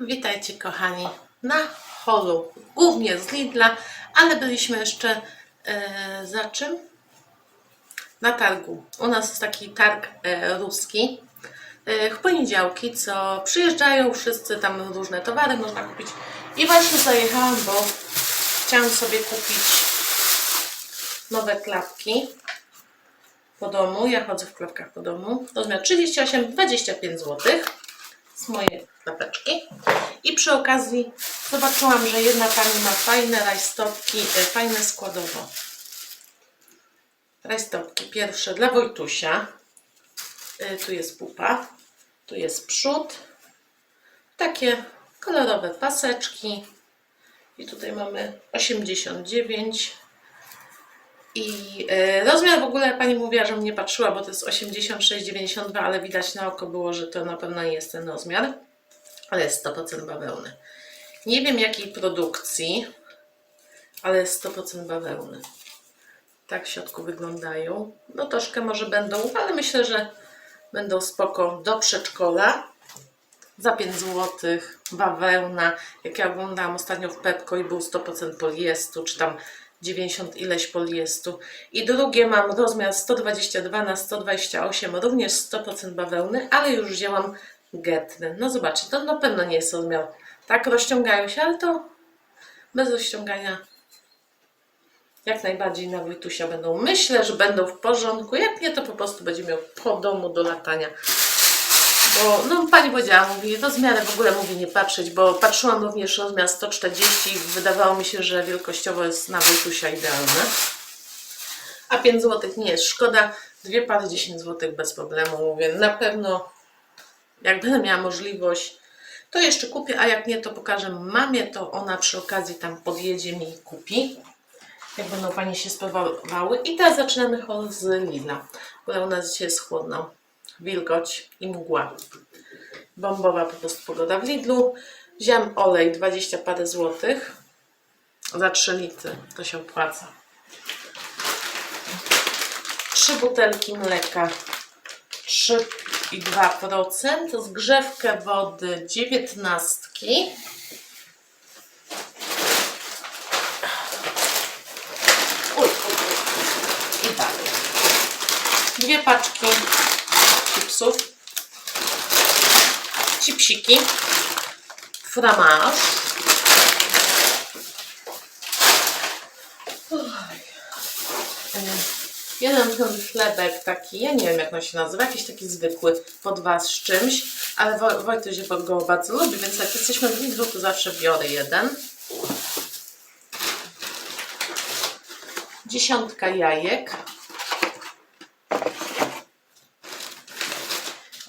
Witajcie kochani na holu, głównie z Lidla, ale byliśmy jeszcze e, za czym? Na targu. U nas jest taki targ e, ruski. E, w poniedziałki, co przyjeżdżają wszyscy, tam różne towary można kupić. I właśnie zajechałam, bo chciałam sobie kupić nowe klapki po domu. Ja chodzę w klapkach po domu. Rozmiar 38-25 zł z moje klapeczki. I przy okazji zobaczyłam, że jedna pani ma fajne rajstopki, e, fajne składowo. Rajstopki pierwsze dla Wojtusia. E, Tu jest pupa, tu jest przód. Takie kolorowe paseczki. I tutaj mamy 89. I e, rozmiar w ogóle pani mówiła, że mnie patrzyła, bo to jest 86,92, ale widać na oko było, że to na pewno nie jest ten rozmiar, ale jest 100% bawełny. Nie wiem jakiej produkcji, ale jest 100% bawełny. Tak w środku wyglądają. No troszkę może będą, ale myślę, że będą spoko do przedszkola. Za 5 zł, bawełna. Jak ja oglądałam ostatnio w Pepko i był 100% poliestru, czy tam 90 ileś poliestu. I drugie mam rozmiar 122 na 128, również 100% bawełny, ale już wzięłam getry. No zobaczcie, to na pewno nie jest rozmiar. Tak rozciągają się, ale to bez rozciągania jak najbardziej na Wojtusia będą. Myślę, że będą w porządku. Jak nie, to po prostu będzie miał po domu do latania. Bo no, pani powiedziała, mówi, rozmiary w ogóle mówi nie patrzeć, bo patrzyłam również rozmiar 140 i wydawało mi się, że wielkościowo jest na Wojtusia idealne. A 5 zł nie jest szkoda. Dwie pary 10 zł bez problemu. Mówię, na pewno jak będę miała możliwość, to jeszcze kupię, a jak nie, to pokażę mamie, to ona przy okazji tam podjedzie mi i kupi. Jak będą Pani się sprawowały. I teraz zaczynamy hol z Lidla, bo u nas dzisiaj jest chłodno. Wilgoć i mgła. Bombowa po prostu pogoda w Lidlu. Wziąłem olej 20 parę złotych za 3 litry. To się opłaca. Trzy butelki mleka 3,2%. Zgrzewkę wody 19. Uj, uj, uj. I dalej. Dwie paczki chipsów. Chipsiki. Fromage. Jeden ten chlebek taki, ja nie wiem jak on się nazywa, jakiś taki zwykły pod was z czymś, ale Wo- Wojtuś go bardzo lubi, więc jak jesteśmy w Lidlu, to zawsze biorę jeden. Dziesiątka jajek.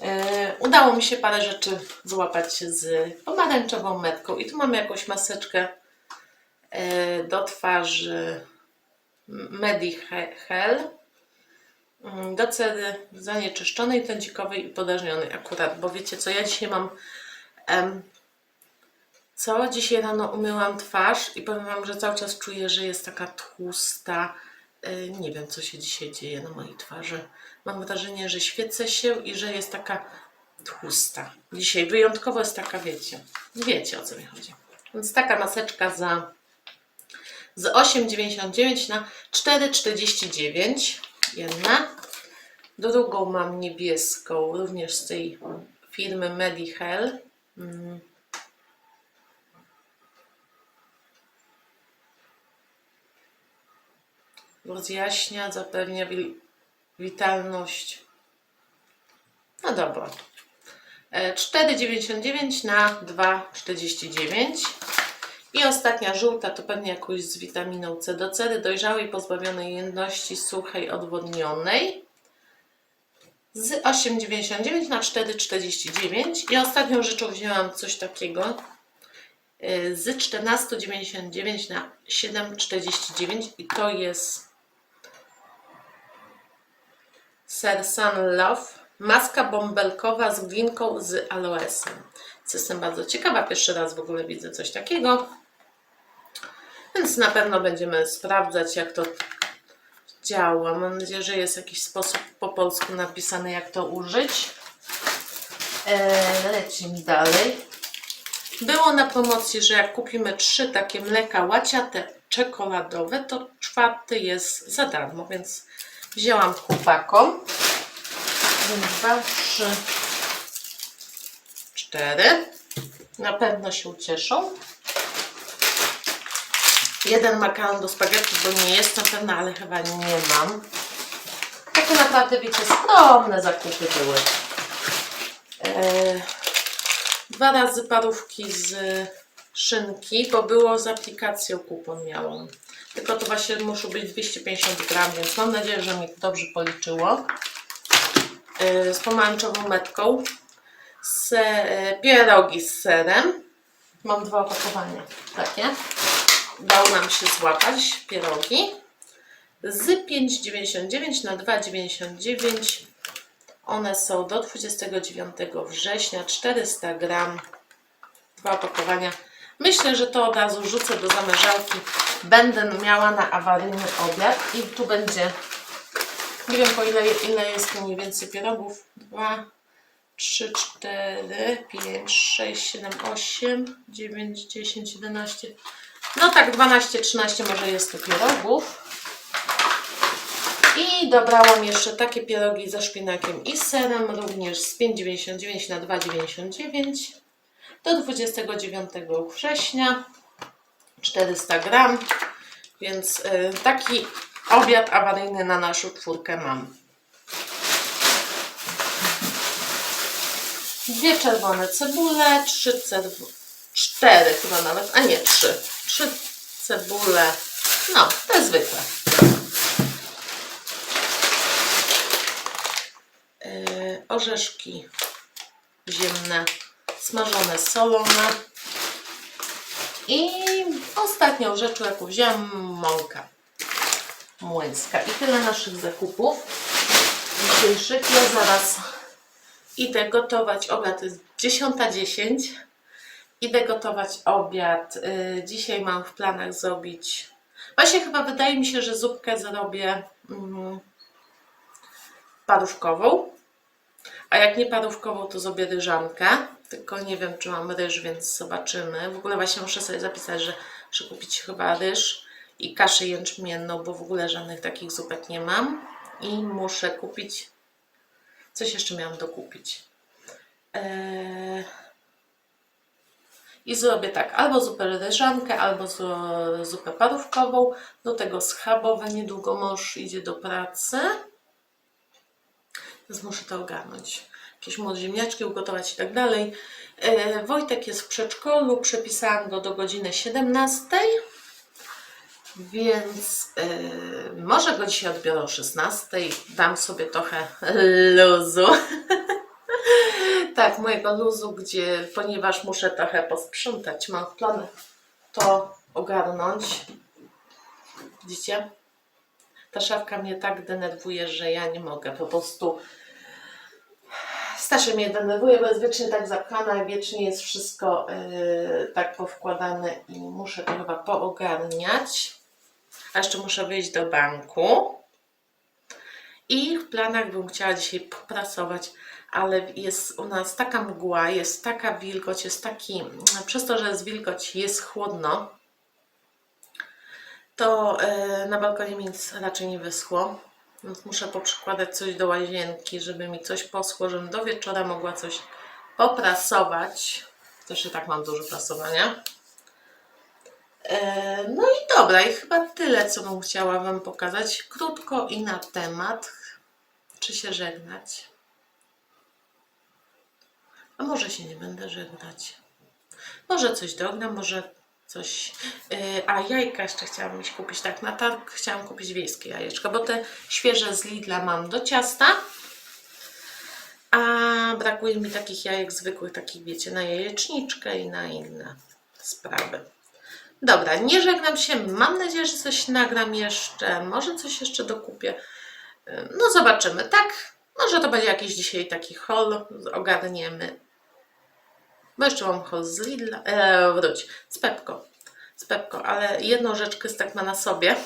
E, Udało mi się parę rzeczy złapać z pomarańczową metką. I tu mamy jakąś maseczkę e, do twarzy Medihel mm, do cery zanieczyszczonej, tędzikowej i podażnionej akurat, bo wiecie co, ja dzisiaj mam em, co? Dzisiaj rano umyłam twarz i powiem Wam, że cały czas czuję, że jest taka tłusta. E, Nie wiem, co się dzisiaj dzieje na mojej twarzy. Mam wrażenie, że świecę się i że jest taka tłusta. Dzisiaj wyjątkowo jest taka, wiecie, wiecie o co mi chodzi. Więc taka maseczka za z 8,99 na 4,49 jedna. Drugą mam niebieską, również z tej firmy Medihel. Mm. Rozjaśnia, zapewnia wi- witalność. No dobra. E, 4,99 na 2,49. I ostatnia żółta to pewnie jakąś z witaminą C do cery dojrzałej, pozbawionej jędrności, suchej, odwodnionej. Z 8,99 na 4,49. I ostatnią rzeczą wzięłam coś takiego. y, Z 14,99 na 7,49 i to jest Ser Sun Love. Maska bąbelkowa z glinką z aloesem. Jestem bardzo ciekawa, pierwszy raz w ogóle widzę coś takiego. Więc na pewno będziemy sprawdzać, jak to działa. Mam nadzieję, że jest jakiś sposób po polsku napisany, jak to użyć. Eee, lecimy dalej. Było na promocji, że jak kupimy trzy takie mleka łaciate czekoladowe, to czwarty jest za darmo, więc wzięłam chłopakom. Jeden, dwa, trzy, cztery. Na pewno się ucieszą. Jeden makaron do spaghetti, bo nie jestem pewna, ale chyba nie mam. Takie naprawdę, wiecie, skromne zakupy były. Eee, dwa razy parówki z szynki, bo było z aplikacją kupon miałam. Tylko to właśnie muszą być 250 gram, więc mam nadzieję, że mi dobrze policzyło. Eee, z pomarańczową metką. Se, e, pierogi z serem. Mam dwa opakowania takie. Udało nam się złapać pierogi z 5,99 na 2,99. One są do 29 września, 400 gram, dwa opakowania. Myślę, że to od razu rzucę do zamierzałki. Będę miała na awaryjny obiad i tu będzie, nie wiem po ile, ile jest tu mniej więcej pierogów. 2, 3, 4, 5, 6, 7, 8, 9, 10, 11. No tak, 12, 13 może jest tu pierogów. I dobrałam jeszcze takie pierogi ze szpinakiem i serem, również z 5,99 na 2,99 do 29 września 400 gram, więc y, taki obiad awaryjny na naszą czwórkę mam. Dwie czerwone cebule, trzy cebule, cztery chyba nawet, a nie trzy. Trzy cebule, no te zwykłe. Yy, orzeszki ziemne, smażone, solone. I ostatnią rzeczą, jaką wziąłem, mąka młyńska. I tyle naszych zakupów dzisiejszych. Ja zaraz idę gotować obiad. Jest 10.10. Idę gotować obiad. Yy, dzisiaj mam w planach zrobić. Właśnie chyba wydaje mi się, że zupkę zrobię mm, parówkową. A jak nie parówkową, to zrobię ryżankę. Tylko nie wiem, czy mam ryż, więc zobaczymy. W ogóle właśnie muszę sobie zapisać, że muszę kupić chyba ryż i kaszę jęczmienną, bo w ogóle żadnych takich zupek nie mam. I muszę kupić. Coś jeszcze miałam dokupić. Eee... I zrobię tak, albo zupę ryżankę, albo zupę parówkową. Do tego schabowe. Niedługo mąż idzie do pracy. Więc muszę to ogarnąć. Jakieś młode ziemniaczki ugotować i tak dalej. E, Wojtek jest w przedszkolu, przepisałam go do godziny 17. Więc e, może go dzisiaj odbiorę o 16. Dam sobie trochę luzu. tak, mojego luzu, gdzie, ponieważ muszę trochę posprzątać, mam w planach to ogarnąć. Widzicie? Ta szafka mnie tak denerwuje, że ja nie mogę po prostu. Strasznie mnie denerwuje, bo jest wiecznie tak zapchana, wiecznie jest wszystko yy, tak powkładane i muszę to chyba poogarniać. A jeszcze muszę wyjść do banku. I w planach bym chciała dzisiaj poprasować, ale jest u nas taka mgła, jest taka wilgoć, jest taki. Przez to, że jest wilgoć, jest chłodno, to e, na balkonie mi nic raczej nie wyschło. Muszę poprzykładać coś do łazienki, żeby mi coś poschło, żebym do wieczora mogła coś poprasować. Też i tak mam dużo prasowania. E, No i dobra, i chyba tyle, co bym chciała Wam pokazać. Krótko i na temat. Czy się żegnać? A może się nie będę żegnać. Może coś dognę, może coś. Yy, a jajka jeszcze chciałam iść kupić. Tak, na targ chciałam kupić wiejskie jajeczka, bo te świeże z Lidla mam do ciasta. A brakuje mi takich jajek zwykłych, takich wiecie, na jajeczniczkę i na inne sprawy. Dobra, nie żegnam się. Mam nadzieję, że coś nagram jeszcze. Może coś jeszcze dokupię. No zobaczymy, tak? Może to będzie jakiś dzisiaj taki haul. Ogarniemy. Bo jeszcze mam haul z Lidla. E, wróć, z Pepko. Z Pepko, ale jedną rzecz Krystek ma na sobie.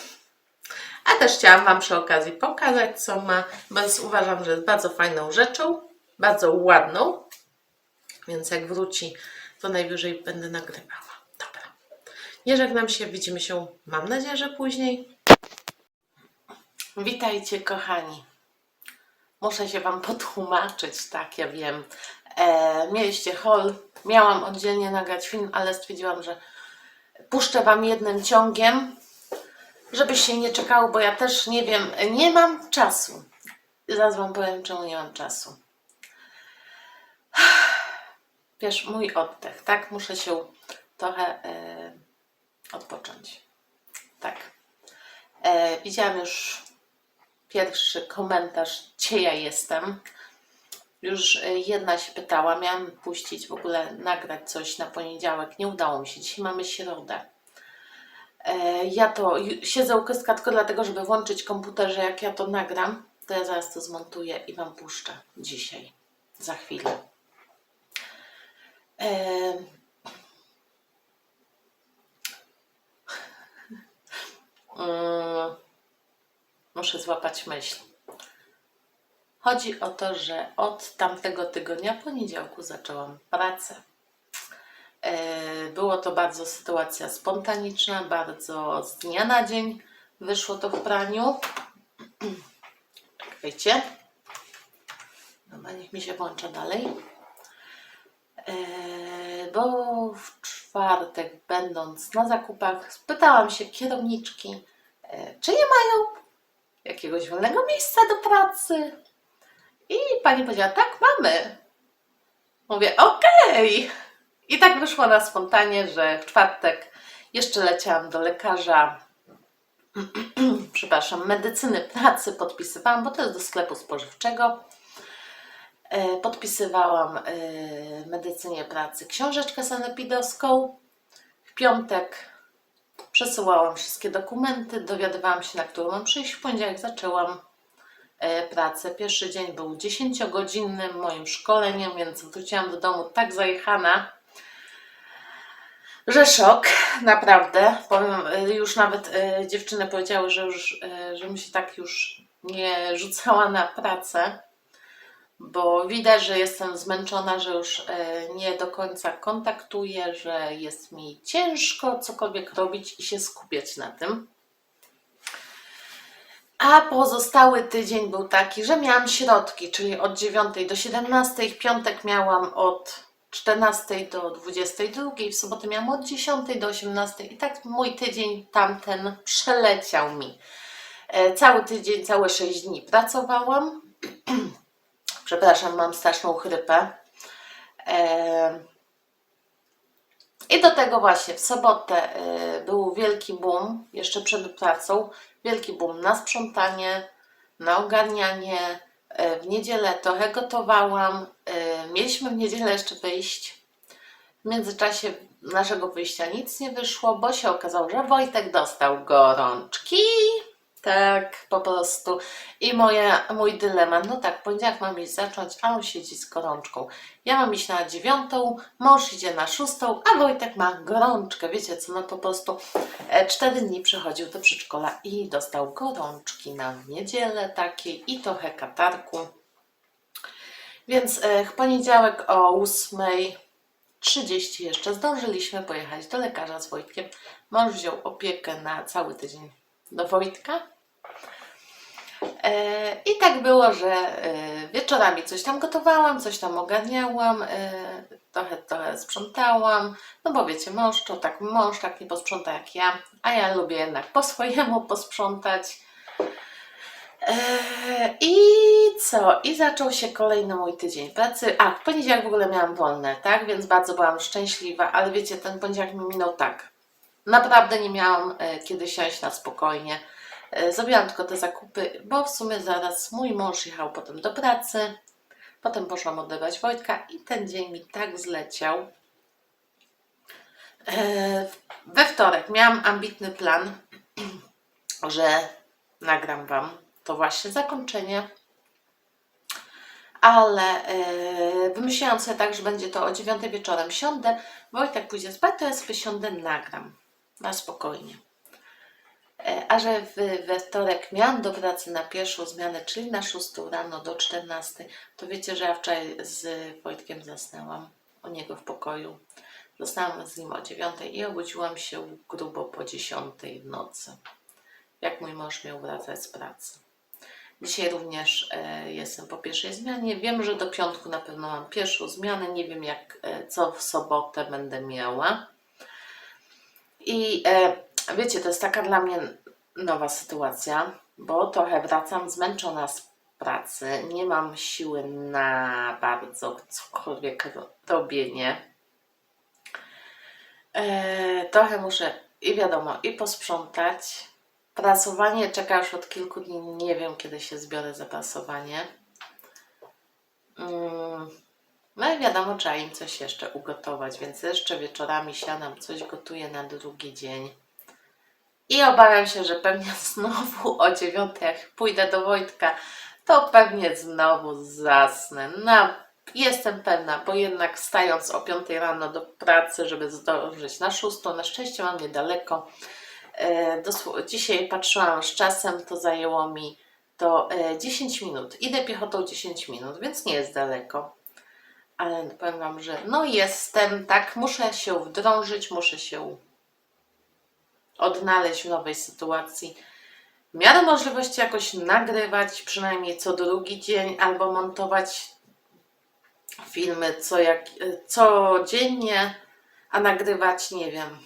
A też chciałam Wam przy okazji pokazać, co ma, więc uważam, że jest bardzo fajną rzeczą, bardzo ładną. Więc jak wróci, to najwyżej będę nagrywała. Nie żegnam się, widzimy się, mam nadzieję, że później. Witajcie, kochani. Muszę się Wam potłumaczyć, tak, ja wiem. E, mieliście hol, miałam oddzielnie nagrać film, ale stwierdziłam, że puszczę Wam jednym ciągiem, żebyście nie czekało, bo ja też nie wiem, nie mam czasu. Zaraz Wam powiem, czemu nie mam czasu. Wiesz, mój oddech, tak? Muszę się trochę e, odpocząć. Tak. E, widziałam już pierwszy komentarz, gdzie ja jestem. Już e, jedna się pytała, miałam puścić w ogóle, nagrać coś na poniedziałek. Nie udało mi się. Dzisiaj mamy środę. E, Ja to siedzę u kostka tylko dlatego, żeby włączyć komputer, że jak ja to nagram, to ja zaraz to zmontuję i Wam puszczę dzisiaj, za chwilę. Em, Mm, Muszę złapać myśl. Chodzi o to, że od tamtego tygodnia, poniedziałku, zaczęłam pracę. E, Było to bardzo sytuacja spontaniczna, bardzo z dnia na dzień wyszło to w praniu. Wiecie? Dobra, niech mi się włącza dalej. E, Bo w czwartek, będąc na zakupach, spytałam się kierowniczki, e, czy nie mają jakiegoś wolnego miejsca do pracy. I pani powiedziała, tak, mamy. Mówię, okej. I tak wyszło na spontanie, że w czwartek jeszcze leciałam do lekarza, przepraszam, medycyny pracy podpisywałam, bo to jest do sklepu spożywczego. E, Podpisywałam e, medycynie pracy książeczkę sanepidowską. W piątek przesyłałam wszystkie dokumenty, dowiadywałam się, na którą mam przyjść. W poniedziałek zaczęłam e, pracę. Pierwszy dzień był 10-godzinnym moim szkoleniem, więc wróciłam do domu tak zajechana, że szok, naprawdę. Powiem, już nawet dziewczyny powiedziały, że już, że mi się tak już nie rzucała na pracę, bo widać, że jestem zmęczona, że już e, nie do końca kontaktuję, że jest mi ciężko cokolwiek robić i się skupiać na tym. A pozostały tydzień był taki, że miałam środki, czyli od 9 do 17, w piątek miałam od 14 do 22, w sobotę miałam od 10 do 18 i tak mój tydzień tamten przeleciał mi. E, Cały tydzień, całe 6 dni pracowałam. Przepraszam, mam straszną chrypę. I do tego właśnie w sobotę e, był wielki boom, jeszcze przed pracą, wielki boom na sprzątanie, na ogarnianie. E, W niedzielę trochę gotowałam. E, Mieliśmy w niedzielę jeszcze wyjść. W międzyczasie naszego wyjścia nic nie wyszło, bo się okazało, że Wojtek dostał gorączki. Tak, po prostu. I moja, mój dylemat, no tak, poniedziałek mam iść zacząć, a on siedzi z gorączką. Ja mam iść na dziewiątą, mąż idzie na szóstą, a Wojtek ma gorączkę. Wiecie co, no po prostu e, cztery dni przechodził do przedszkola i dostał gorączki na niedzielę takiej i trochę katarku. Więc e, w poniedziałek o 8.30 jeszcze zdążyliśmy pojechać do lekarza z Wojtkiem. Mąż wziął opiekę na cały tydzień do Wojtka. E, I tak było, że e, wieczorami coś tam gotowałam, coś tam ogarniałam, e, trochę, trochę sprzątałam, no bo wiecie, mąż to tak, mąż tak nie posprząta jak ja, a ja lubię jednak po swojemu posprzątać. I co? I zaczął się kolejny mój tydzień pracy. A, w poniedziałek w ogóle miałam wolne, tak? Więc bardzo byłam szczęśliwa, ale wiecie, ten poniedziałek mi minął tak. Naprawdę nie miałam e, kiedy siąść na spokojnie. E, Zrobiłam tylko te zakupy, bo w sumie zaraz mój mąż jechał potem do pracy. Potem poszłam odebrać Wojtka i ten dzień mi tak zleciał. E, We wtorek miałam ambitny plan, że nagram Wam to właśnie zakończenie. Ale wymyśliłam sobie tak, że będzie to o 9 wieczorem. Siądę, Wojtek pójdzie spać, to ja sobie siądę, nagram. Na spokojnie. E, A że we wtorek miałam do pracy na pierwszą zmianę, czyli na 6 rano do 14, to wiecie, że ja wczoraj z Wojtkiem zasnęłam u niego w pokoju. Zostałam z nim o 9 i obudziłam się grubo po 10 w nocy. Jak mój mąż miał wracać z pracy. Dzisiaj również e, jestem po pierwszej zmianie. Wiem, że do piątku na pewno mam pierwszą zmianę. Nie wiem, jak e, co w sobotę będę miała. I e, wiecie, to jest taka dla mnie nowa sytuacja, bo trochę wracam zmęczona z pracy. Nie mam siły na bardzo cokolwiek ro- robienie. E, trochę muszę i wiadomo, i posprzątać. Prasowanie czeka już od kilku dni. Nie wiem, kiedy się zbiorę za prasowanie. Mm, No i wiadomo, trzeba im coś jeszcze ugotować, więc jeszcze wieczorami siadam, coś gotuję na drugi dzień. I obawiam się, że pewnie znowu o dziewiątej, jak pójdę do Wojtka, to pewnie znowu zasnę. No, jestem pewna, bo jednak wstając o 5 rano do pracy, żeby zdążyć na szóstą, na szczęście mam niedaleko. E, dzisiaj patrzyłam z czasem, to zajęło mi to e, 10 minut. Idę piechotą 10 minut, więc nie jest daleko. Ale powiem Wam, że no jestem, tak, muszę się wdrążyć, muszę się odnaleźć w nowej sytuacji. W miarę możliwości jakoś nagrywać, przynajmniej co drugi dzień, albo montować filmy co jak, codziennie, a nagrywać nie wiem.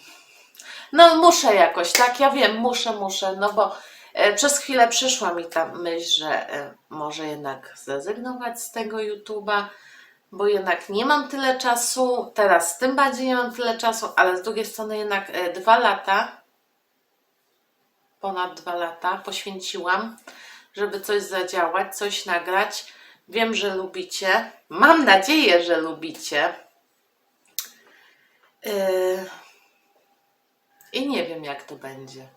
No muszę jakoś, tak? Ja wiem, muszę, muszę, no bo e, przez chwilę przyszła mi ta myśl, że e, może jednak zrezygnować z tego YouTube'a, bo jednak nie mam tyle czasu, teraz tym bardziej nie mam tyle czasu, ale z drugiej strony jednak e, dwa lata, ponad dwa lata poświęciłam, żeby coś zadziałać, coś nagrać. Wiem, że lubicie. Mam nadzieję, że lubicie. Yy, I nie wiem, jak to będzie.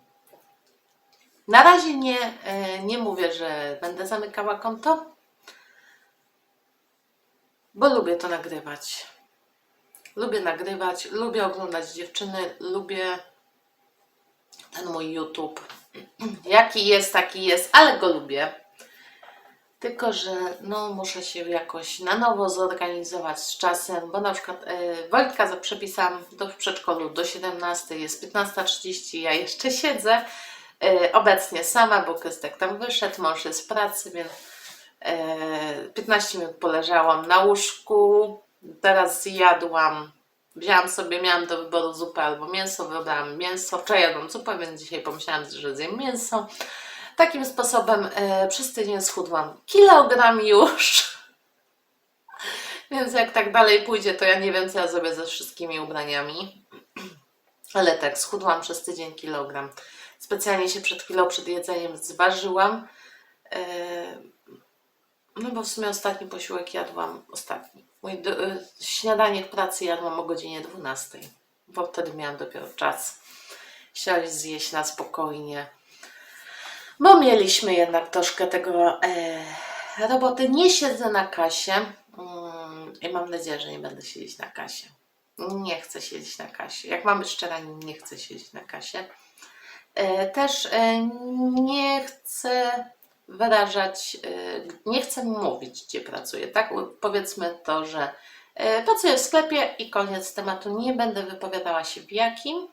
Na razie nie, yy, nie mówię, że będę zamykała konto, bo lubię to nagrywać. Lubię nagrywać, lubię oglądać dziewczyny, lubię ten mój YouTube. Jaki jest, taki jest, ale go lubię. Tylko, że no, muszę się jakoś na nowo zorganizować z czasem, bo na przykład e, Wojtka przepisałam do w przedszkolu do 17, jest 15.30, ja jeszcze siedzę. E, obecnie sama, bo Krystek tam wyszedł, mąż jest w pracy, więc 15 minut poleżałam na łóżku, teraz zjadłam, wzięłam sobie, miałam do wyboru zupę albo mięso, wybrałam mięso, wczoraj jadłam zupę, więc dzisiaj pomyślałam, że zjem mięso. Takim sposobem e, przez tydzień schudłam kilogram już. Więc jak tak dalej pójdzie, to ja nie wiem, co ja zrobię ze wszystkimi ubraniami. Ale tak, schudłam przez tydzień kilogram. Specjalnie się przed chwilą, przed jedzeniem zważyłam. E, no bo w sumie ostatni posiłek jadłam, ostatni. Mój do, e, śniadanie w pracy jadłam o godzinie 12, bo wtedy miałam dopiero czas. Chciałam zjeść na spokojnie. Bo mieliśmy jednak troszkę tego e, roboty. Nie siedzę na kasie mm, i mam nadzieję, że nie będę siedzieć na kasie. Nie chcę siedzieć na kasie. Jak mam być szczera, nie chcę siedzieć na kasie. E, też e, nie chcę wyrażać, e, nie chcę mówić, gdzie pracuję. Tak, powiedzmy to, że e, pracuję w sklepie i koniec tematu. Nie będę wypowiadała się w jakim.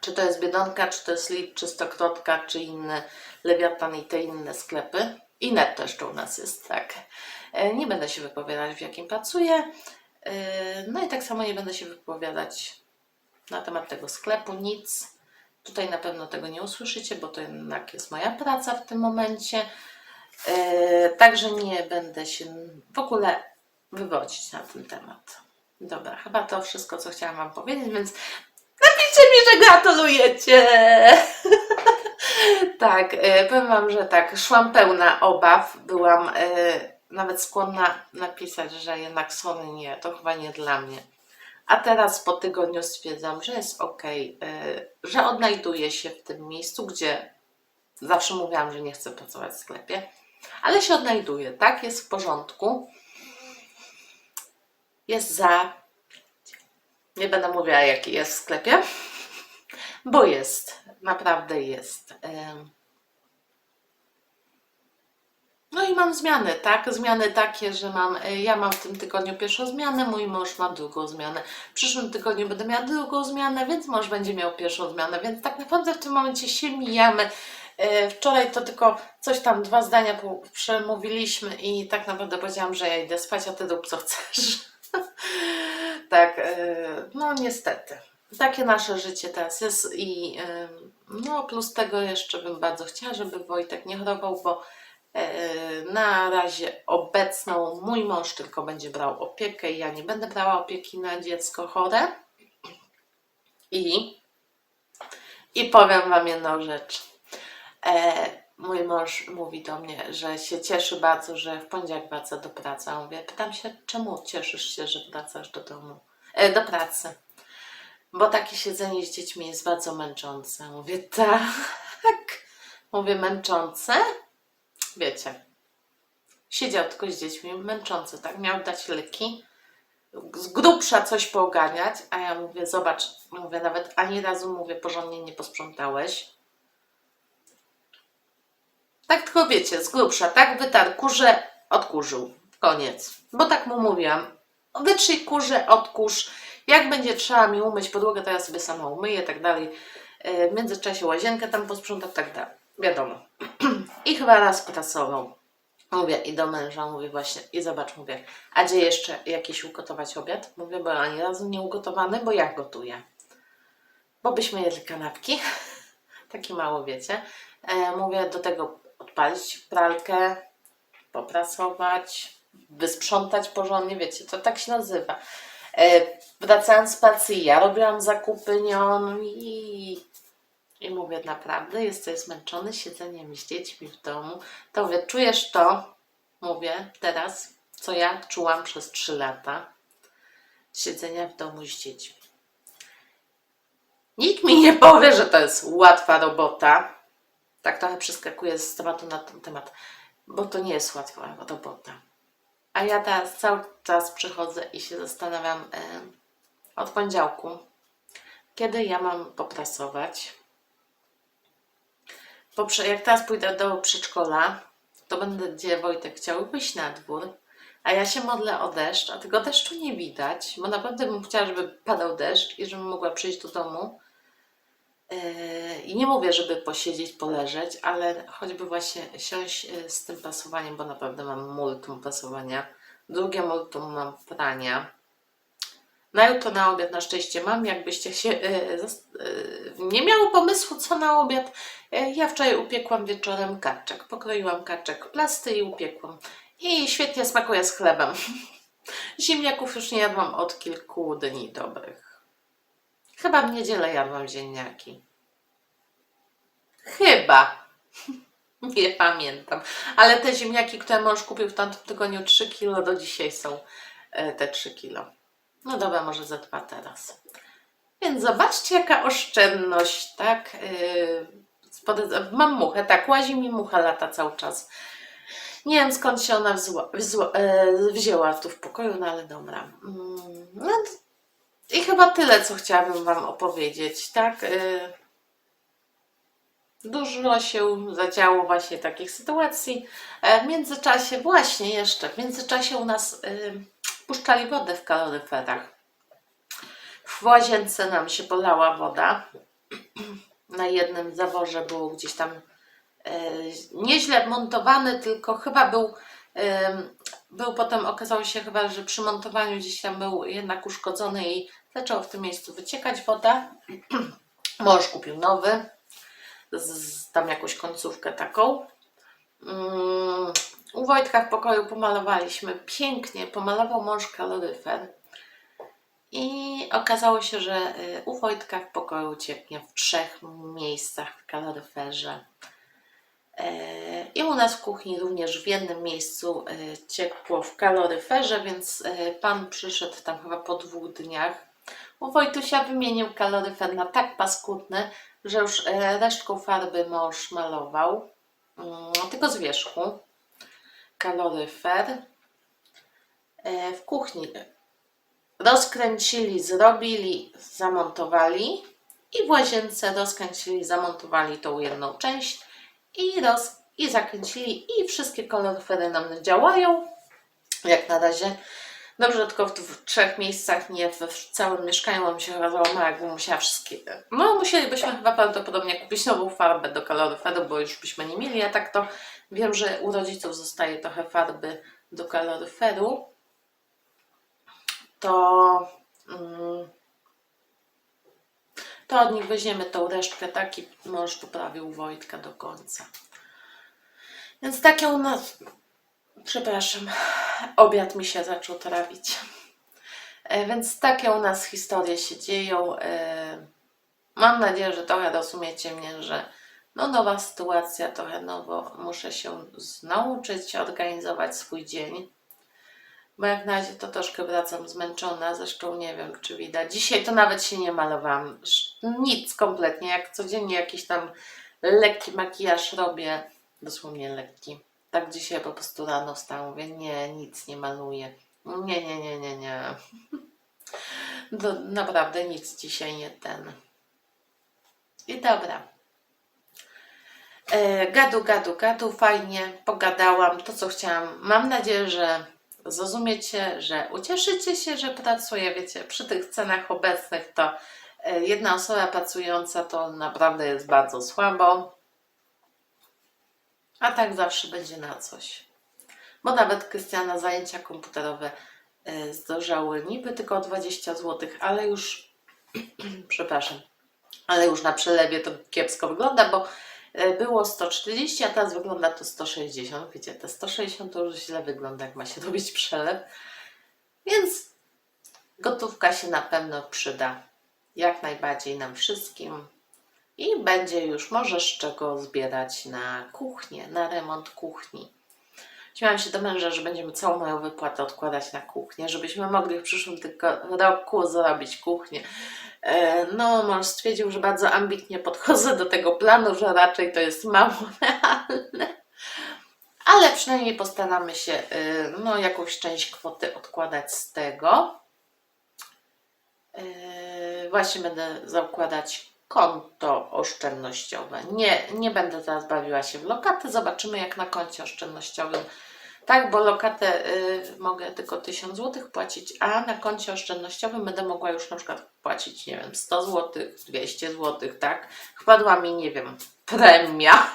Czy to jest Biedronka, czy to jest Lidl, czy Stokrotka, czy inne Lewiatan i te inne sklepy. I netto jeszcze u nas jest, tak. E, Nie będę się wypowiadać, w jakim pracuję. No i tak samo nie będę się wypowiadać na temat tego sklepu, nic. Tutaj na pewno tego nie usłyszycie, bo to jednak jest moja praca w tym momencie. E, Także nie będę się w ogóle wywodzić na ten temat. Dobra, chyba to wszystko, co chciałam Wam powiedzieć, więc napiszcie mi, że gratulujecie. tak, e, powiem Wam, że tak, szłam pełna obaw, byłam e, nawet skłonna napisać, że jednak sorry, nie, to chyba nie dla mnie. A teraz po tygodniu stwierdzam, że jest ok, że odnajduję się w tym miejscu, gdzie zawsze mówiłam, że nie chcę pracować w sklepie, ale się odnajduję, tak? Jest w porządku. Jest za. Nie będę mówiła, jaki jest w sklepie, bo jest, naprawdę jest. No i mam zmiany, tak? Zmiany takie, że mam, y, ja mam w tym tygodniu pierwszą zmianę, mój mąż ma drugą zmianę. W przyszłym tygodniu będę miała drugą zmianę, więc mąż będzie miał pierwszą zmianę, więc tak naprawdę w tym momencie się mijamy. Y, Wczoraj to tylko coś tam, dwa zdania przemówiliśmy i tak naprawdę powiedziałam, że ja idę spać, a ty rób co chcesz. tak, y, no niestety. Takie nasze życie teraz jest i no plus tego jeszcze bym bardzo chciała, żeby Wojtek nie chorował, bo e, na razie obecną mój mąż tylko będzie brał opiekę ja nie będę brała opieki na dziecko chore. I, i powiem Wam jedną rzecz. E, mój mąż mówi do mnie, że się cieszy bardzo, że w poniedziałek wraca do pracy. A mówię, pytam się, czemu cieszysz się, że wracasz do domu, e, do pracy? Bo takie siedzenie z dziećmi jest bardzo męczące. Mówię, tak. Mówię, męczące? Wiecie, siedział tylko z dziećmi, męczące, tak? Miał dać leki, z grubsza coś pooganiać, a ja mówię, zobacz, mówię, nawet ani razu, mówię, porządnie nie posprzątałeś. Tak tylko wiecie, z grubsza, tak? Wytarł kurze, odkurzył. Koniec. Bo tak mu mówiłam. Wytrzyj kurze, odkurz. Jak będzie trzeba mi umyć podłogę, to ja sobie sama umyję, tak dalej. E, W międzyczasie łazienkę tam posprzątam, tak dalej. Wiadomo. I chyba raz pracował. Mówię i do męża mówię właśnie, i zobacz, mówię, a gdzie jeszcze jakiś ugotować obiad? Mówię, bo ani razu nie ugotowany, bo ja gotuję. Bo byśmy jedli kanapki, takie mało wiecie. E, mówię do tego odpalić pralkę, poprasować, wysprzątać porządnie, wiecie, to tak się nazywa. E, wracając z pracy, ja robiłam zakupy, on i i mówię, naprawdę jesteś zmęczony siedzeniem z dziećmi w domu. To mówię, czujesz to? Mówię teraz, co ja czułam przez trzy lata siedzenia w domu z dziećmi. Nikt mi nie powie, że to jest łatwa robota. Tak trochę przeskakuję z tematu na ten temat, bo to nie jest łatwa robota. A ja teraz cały czas przychodzę i się zastanawiam e, od poniedziałku, kiedy ja mam poprasować, jak teraz pójdę do przedszkola, to będzie Wojtek chciał wyjść na dwór, a ja się modlę o deszcz, a tego deszczu nie widać, bo naprawdę bym chciała, żeby padał deszcz i żebym mogła przyjść do domu. Yy, I nie mówię, żeby posiedzieć, poleżeć, ale choćby właśnie siąść yy, z tym pasowaniem, bo naprawdę mam multum pasowania. Drugie multum mam prania. Na jutro na obiad na szczęście mam, jakbyście się zas- yy, nie miały pomysłu co na obiad, E, Ja wczoraj upiekłam wieczorem kaczek. Pokroiłam kaczek plasty i upiekłam. I świetnie smakuje z chlebem. Ziemniaków już nie jadłam od kilku dni dobrych. Chyba w niedzielę jadłam ziemniaki. Chyba. Nie pamiętam. Ale te ziemniaki, które mąż kupił w tamtym tygodniu 3 kilo, do dzisiaj są e, te 3 kilo. No dobra, może za dwa teraz. Więc zobaczcie, jaka oszczędność, tak? Yy, mam muchę, tak, łazi mi mucha lata cały czas. Nie wiem skąd się ona wzła, wzła, e, wzięła tu w pokoju, no ale dobra. Mm, no i chyba tyle, co chciałabym Wam opowiedzieć, tak? Y, Dużo się zadziało właśnie takich sytuacji. E, W międzyczasie, właśnie jeszcze, w międzyczasie u nas y, puszczali wodę w kaloryferach. W łazience nam się polała woda. Na jednym zaworze było gdzieś tam e, nieźle montowany, tylko chyba był, em, był potem, okazało się chyba, że przy montowaniu gdzieś tam był jednak uszkodzony i zaczęło w tym miejscu wyciekać woda. Mąż kupił nowy, z, tam jakąś końcówkę taką. U Wojtka w pokoju pomalowaliśmy pięknie, pomalował mąż kaloryfer. I okazało się, że y, u Wojtka w pokoju cieknie w trzech miejscach w kaloryferze. E, I u nas w kuchni również w jednym miejscu e, ciekło w kaloryferze, więc e, pan przyszedł tam chyba po dwóch dniach. U Wojtusia wymienił kaloryfer na tak paskudny, że już resztką farby mąż malował, mm, tylko z wierzchu. Kaloryfer. E, W kuchni rozkręcili, zrobili, zamontowali i w łazience rozkręcili, zamontowali tą jedną część i roz, i zakręcili i wszystkie koloryfery nam działają. Jak na razie. Dobrze, tylko w, trzech miejscach, nie w, całym mieszkaniu, bo mi się załamała, jakbym musiała wszystkie. No, musielibyśmy chyba prawdopodobnie kupić nową farbę do kaloryferu, bo już byśmy nie mieli. A tak to wiem, że u rodziców zostaje trochę farby do kaloryferu. To. Mm, to od nich weźmiemy tą resztkę, tak? I mąż poprawił Wojtka do końca. Więc takie u nas. Przepraszam, obiad mi się zaczął trawić. E, Więc takie u nas historie się dzieją. E, Mam nadzieję, że trochę rozumiecie mnie, że no nowa sytuacja, trochę nowo muszę się nauczyć organizować swój dzień. Bo jak na razie to troszkę wracam zmęczona, zresztą nie wiem czy widać. Dzisiaj to nawet się nie malowałam, nic kompletnie, jak codziennie jakiś tam lekki makijaż robię, dosłownie lekki. Tak dzisiaj po prostu rano wstałam, mówię nie, nic nie maluję. Nie, nie, nie, nie, nie. Do, naprawdę nic dzisiaj nie ten. I dobra. E, gadu, gadu, gadu, fajnie, pogadałam to, co chciałam. Mam nadzieję, że zrozumiecie, że ucieszycie się, że pracuję. Wiecie, przy tych cenach obecnych to e, jedna osoba pracująca to naprawdę jest bardzo słabo. A tak zawsze będzie na coś. Bo nawet Krystiana zajęcia komputerowe e, zdrożały niby tylko o 20 zł, ale już, przepraszam, ale już na przelewie to kiepsko wygląda, bo było 140, a teraz wygląda to 160. Wiecie, te 160 to już źle wygląda, jak ma się robić przelew. Więc gotówka się na pewno przyda jak najbardziej nam wszystkim. I będzie już może z czego zbierać na kuchnię, na remont kuchni. Śmiałam się do męża, że będziemy całą moją wypłatę odkładać na kuchnię, żebyśmy mogli w przyszłym roku zrobić kuchnię. E, No, mąż stwierdził, że bardzo ambitnie podchodzę do tego planu, że raczej to jest mało realne. Ale przynajmniej postaramy się e, no, jakąś część kwoty odkładać z tego. E, Właśnie będę zakładać konto oszczędnościowe. Nie, nie będę teraz bawiła się w lokaty. Zobaczymy jak na koncie oszczędnościowym. Tak, bo lokatę y, mogę tylko 1000 zł płacić, a na koncie oszczędnościowym będę mogła już na przykład płacić, nie wiem, 100 zł, 200 zł, tak? Wpadła mi, nie wiem, premia.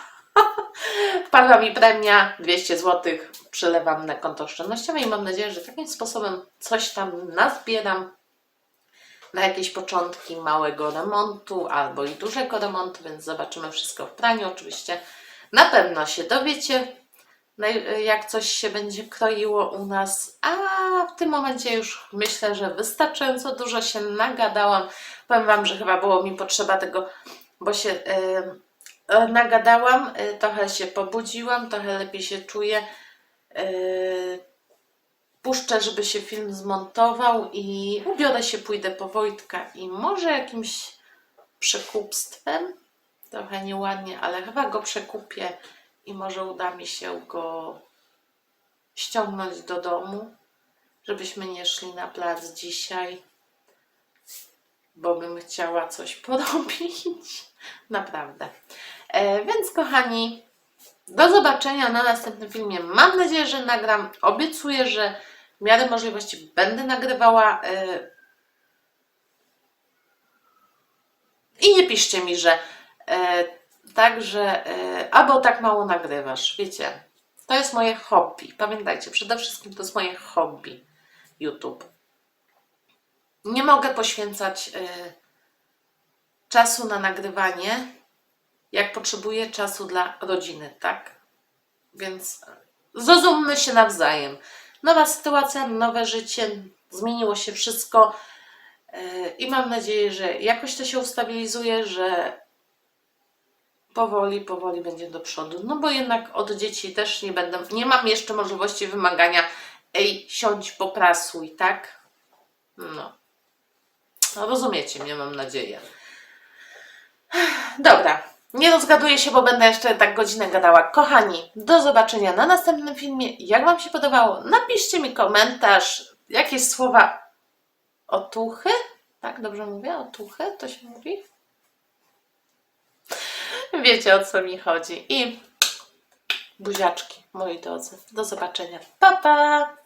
Wpadła mi premia 200 zł, przelewam na konto oszczędnościowe i mam nadzieję, że takim sposobem coś tam nazbieram na jakieś początki małego remontu albo i dużego remontu, więc zobaczymy wszystko w praniu. Oczywiście na pewno się dowiecie, jak coś się będzie kroiło u nas, a w tym momencie już myślę, że wystarczająco dużo się nagadałam. Powiem Wam, że chyba było mi potrzeba tego, bo się e, nagadałam, e, trochę się pobudziłam, trochę lepiej się czuję. E, puszczę, żeby się film zmontował i ubiorę się, pójdę po Wojtka i może jakimś przekupstwem, trochę nieładnie, ale chyba go przekupię i może uda mi się go ściągnąć do domu, żebyśmy nie szli na plac dzisiaj, bo bym chciała coś porobić. Naprawdę. E, więc kochani, do zobaczenia na następnym filmie. Mam nadzieję, że nagram. Obiecuję, że w miarę możliwości będę nagrywała. e, I nie piszcie mi, że e, tak, że e, albo tak mało nagrywasz. Wiecie, to jest moje hobby. Pamiętajcie, przede wszystkim to jest moje hobby. YouTube. Nie mogę poświęcać czasu na nagrywanie, jak potrzebuję czasu dla rodziny, tak? Więc zrozummy się nawzajem. Nowa sytuacja, nowe życie, zmieniło się wszystko yy, i mam nadzieję, że jakoś to się ustabilizuje, że powoli, powoli będzie do przodu. No bo jednak od dzieci też nie będę, nie mam jeszcze możliwości wymagania ej, siądź, poprasuj, tak? No. no rozumiecie mnie, mam nadzieję. Dobra, nie rozgaduję się, bo będę jeszcze tak godzinę gadała. Kochani, do zobaczenia na następnym filmie. Jak Wam się podobało, napiszcie mi komentarz, jakieś słowa otuchy. Tak, dobrze mówię? Otuchy to się mówi? Wiecie o co mi chodzi. I Buziaczki, moi drodzy. Do zobaczenia. Pa, pa!